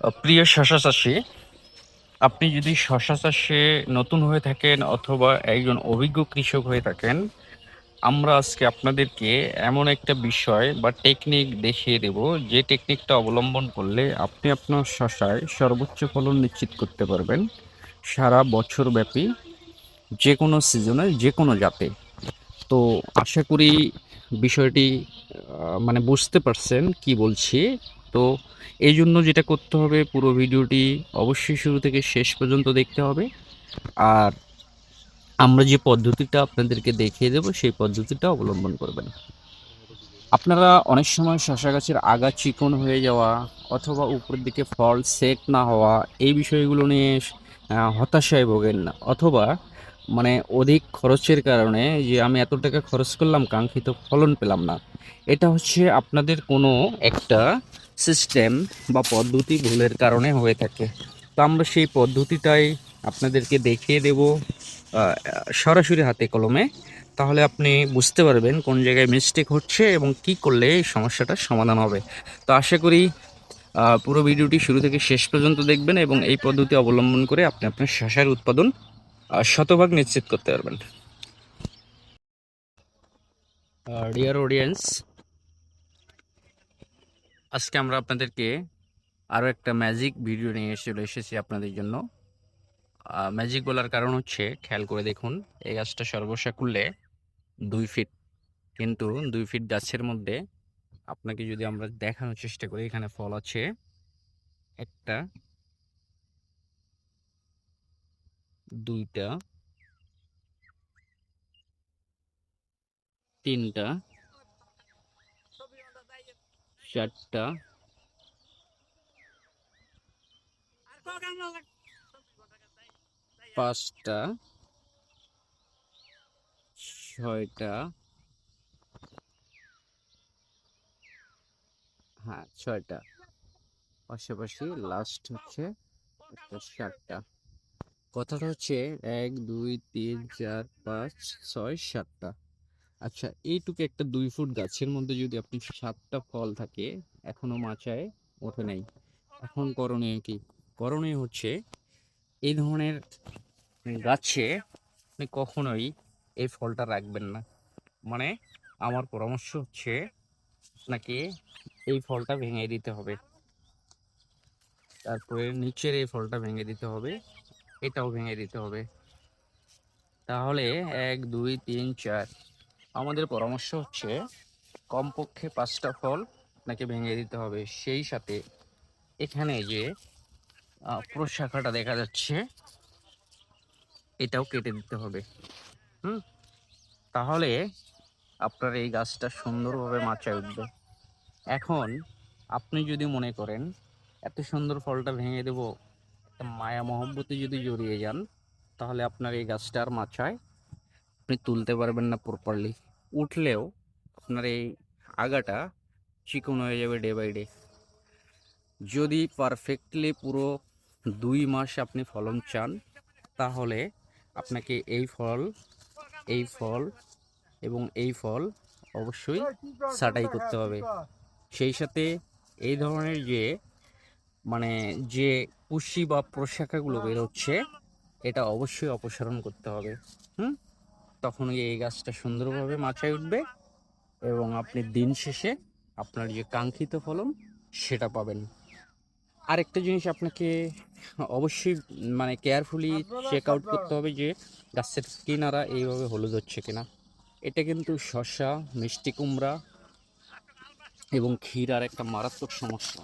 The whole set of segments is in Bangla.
প্রিয় শশা চাষি, আপনি যদি শশা চাষে নতুন হয়ে থাকেন অথবা একজন অভিজ্ঞ কৃষক হয়ে থাকেন, আমরা আজকে আপনাদেরকে এমন একটা বিষয় বা টেকনিক দেখিয়ে দেব, যে টেকনিকটা অবলম্বন করলে আপনি আপনার শশায় সর্বোচ্চ ফলন নিশ্চিত করতে পারবেন সারা বছর ব্যাপী, যে কোনো সিজনে যে কোনো জাতে। তো আশা করি বিষয়টি মানে বুঝতে পারছেন কি বলছি। তো এই জন্য যেটা করতে হবে, পুরো ভিডিওটি অবশ্যই শুরু থেকে শেষ পর্যন্ত দেখতে হবে। আর আমরা যে পদ্ধতিটা আপনাদেরকে দেখিয়ে দেবো, সেই পদ্ধতিটা অবলম্বন করবেন। আপনারা অনেক সময় শশা গাছের আগা চিকন হয়ে যাওয়া অথবা উপরের দিকে ফল সেট না হওয়া এই বিষয়গুলো নিয়ে হতাশায় ভোগেন না। অথবা মানে অধিক খরচের কারণে যে আমি এত টাকা খরচ করলাম, কাঙ্ক্ষিত ফলন পেলাম না। এটা হচ্ছে আপনাদের কোনো একটা সিস্টেম বা পদ্ধতি ভুলের কারণে হয়ে থাকে। তো আমরা সেই পদ্ধতিটাই আপনাদেরকে দেখিয়ে দেব সরাসরি হাতে কলমে। তাহলে আপনি বুঝতে পারবেন কোন জায়গায় মিস্টেক হচ্ছে এবং কি করলে এই সমস্যাটার সমাধান হবে। তো আশা করি পুরো ভিডিওটি শুরু থেকে শেষ পর্যন্ত দেখবেন এবং এই পদ্ধতি অবলম্বন করে আপনি আপনার শশার উৎপাদন শতভাগ নিশ্চিত করতে পারবেন। ডিয়ার অডিয়েন্স আজকে আমরা আপনাদেরকে আরও একটা ম্যাজিক ভিডিও নিয়ে চলে এসেছি আপনাদের জন্য। ম্যাজিক বলার কারণ হচ্ছে, খেয়াল করে দেখুন, এই গাছটা সর্বশা করলে দুই ফিট কিন্তু দুই ফিট গাছের মধ্যে আপনাকে যদি আমরা দেখানোর চেষ্টা করি, এখানে ফল আছে। একটা, দুইটা, তিনটা চারটা পাঁচটা ছয়টা হ্যাঁ ছয়টা পাশাপাশি লাস্ট হচ্ছে সাতটা কথাটা হচ্ছে এক, দুই, তিন, চার, পাঁচ, ছয়, সাতটা। আচ্ছা এইটুকু একটা দুই ফুট গাছের মধ্যে যদি আপনি সাতটা ফল থাকে, এখনও মাচায় ওঠে নাই। এখন করণীয় কি? করণীয় হচ্ছে এই ধরনের গাছে আপনি কখনোই এই ফলটা রাখবেন না। মানে আমার পরামর্শ হচ্ছে আপনাকে এই ফলটা ভেঙে দিতে হবে। তারপরে নিচের এই ফলটা ভেঙে দিতে হবে, এটাও ভেঙে দিতে হবে। তাহলে এক, দুই, তিন, চার আমাদের পরামর্শ হচ্ছে, কমপক্ষে পাঁচটা ফল আপনাকে ভেঙে দিতে হবে। সেই সাথে এখানে যে প্রশাখাটা দেখা যাচ্ছে, এটাও কেটে দিতে হবে। হুম? তাহলে আপনার এই গাছটা সুন্দরভাবে মাচায় উঠবে। এখন আপনি যদি মনে করেন, এত সুন্দর ফলটা ভেঙে দেব মায়া মহব্বতে যদি জড়িয়ে যান, তাহলে আপনার এই গাছটা আর মাচায় আপনি তুলতে পারবেন না প্রপারলি। উঠলেও আপনার এই আগাটা চিকন হয়ে যাবে ডে বাই ডে যদি পারফেক্টলি পুরো দুই মাস আপনি ফলন চান, তাহলে আপনাকে এই ফল এই ফল এবং এই ফল অবশ্যই ছাঁটাই করতে হবে। সেই সাথে এই ধরনের যে মানে যে কুশি বা প্রশাখাগুলো বেরোচ্ছে, এটা অবশ্যই অপসারণ করতে হবে। হুম? তখন এই গাছটা সুন্দরভাবে মাচায় উঠবে এবং আপনি দিন শেষে আপনার যে কাঙ্ক্ষিত ফলন, সেটা পাবেন। আরেকটা জিনিস আপনাকে অবশ্যই মানে কেয়ারফুলি চেক আউট করতে হবে যে গাছের কিনারা এইভাবে হলুদ হচ্ছে কিনা। এটা কিন্তু শসা, মিষ্টি কুমড়া এবং ক্ষীরার একটা মারাত্মক সমস্যা।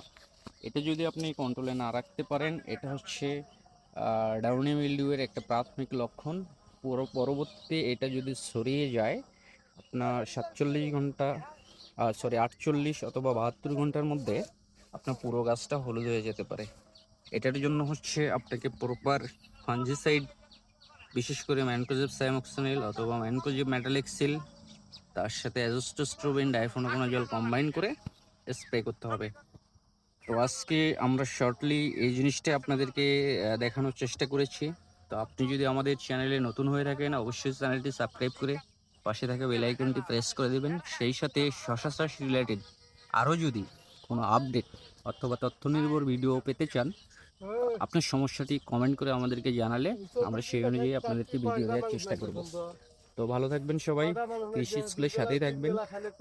এটা যদি আপনি কন্ট্রোলে না রাখতে পারেন, এটা হচ্ছে ডাউনি মিলডিউয়ের একটা প্রাথমিক লক্ষণ। পরবর্তীতে এটা যদি সরিয়ে যায়, আপনার সাতচল্লিশ ঘণ্টা সরি আটচল্লিশ অথবা বাহাত্তর ঘণ্টার মধ্যে আপনার পুরো গাছটা হলুদ হয়ে যেতে পারে। এটার জন্য হচ্ছে আপনাকে প্রপার ফাঞ্জিসাইড বিশেষ করে ম্যানকোজেব সাইমক্সিনিল অথবা ম্যানকোজেব মেটালেক্সিল, তার সাথে অ্যাজোস্টোস্ট্রোবিন ডাইফোনোকোনো জল কম্বাইন করে স্প্রে করতে হবে। তো আজকে আমরা শর্টলি এই জিনিসটা আপনাদেরকে দেখানোর চেষ্টা করেছি। তো আপনি যদি আমাদের চ্যানেলে নতুন হয়ে থাকেন, অবশ্যই চ্যানেলটি সাবস্ক্রাইব করে পাশে থাকা বেল আইকনটি প্রেস করে দেবেন। সেই সাথে শশা চাষ রিলেটেড আরও যদি কোনো আপডেট অথবা তথ্য নির্ভর ভিডিও পেতে চান, আপনার সমস্যাটি কমেন্ট করে আমাদেরকে জানালে আমরা সেই অনুযায়ী আপনাদেরকে ভিডিও দেওয়ার চেষ্টা করব। তো ভালো থাকবেন সবাই, কৃষি স্কুলের সাথেই থাকবেন।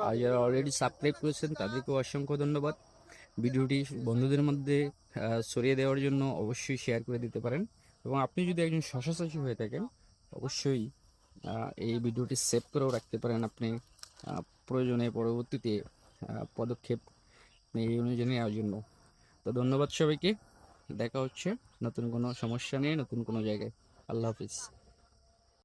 আর যারা অলরেডি সাবস্ক্রাইব করেছেন, তাদেরকেও অসংখ্য ধন্যবাদ। ভিডিওটি বন্ধুদের মধ্যে ছড়িয়ে দেওয়ার জন্য অবশ্যই শেয়ার করে দিতে পারেন। এবং আপনি যদি একজন শশা হয়ে থাকেন, অবশ্যই এই ভিডিওটি সেভ করেও রাখতে পারেন আপনি প্রয়োজনে পরবর্তীতে পদক্ষেপ এই অনুযায়ী নেওয়ার জন্য। তো ধন্যবাদ সবাইকে। দেখা হচ্ছে নতুন কোনো সমস্যা নিয়ে নতুন কোনো জায়গায়। আল্লাহ হাফিজ।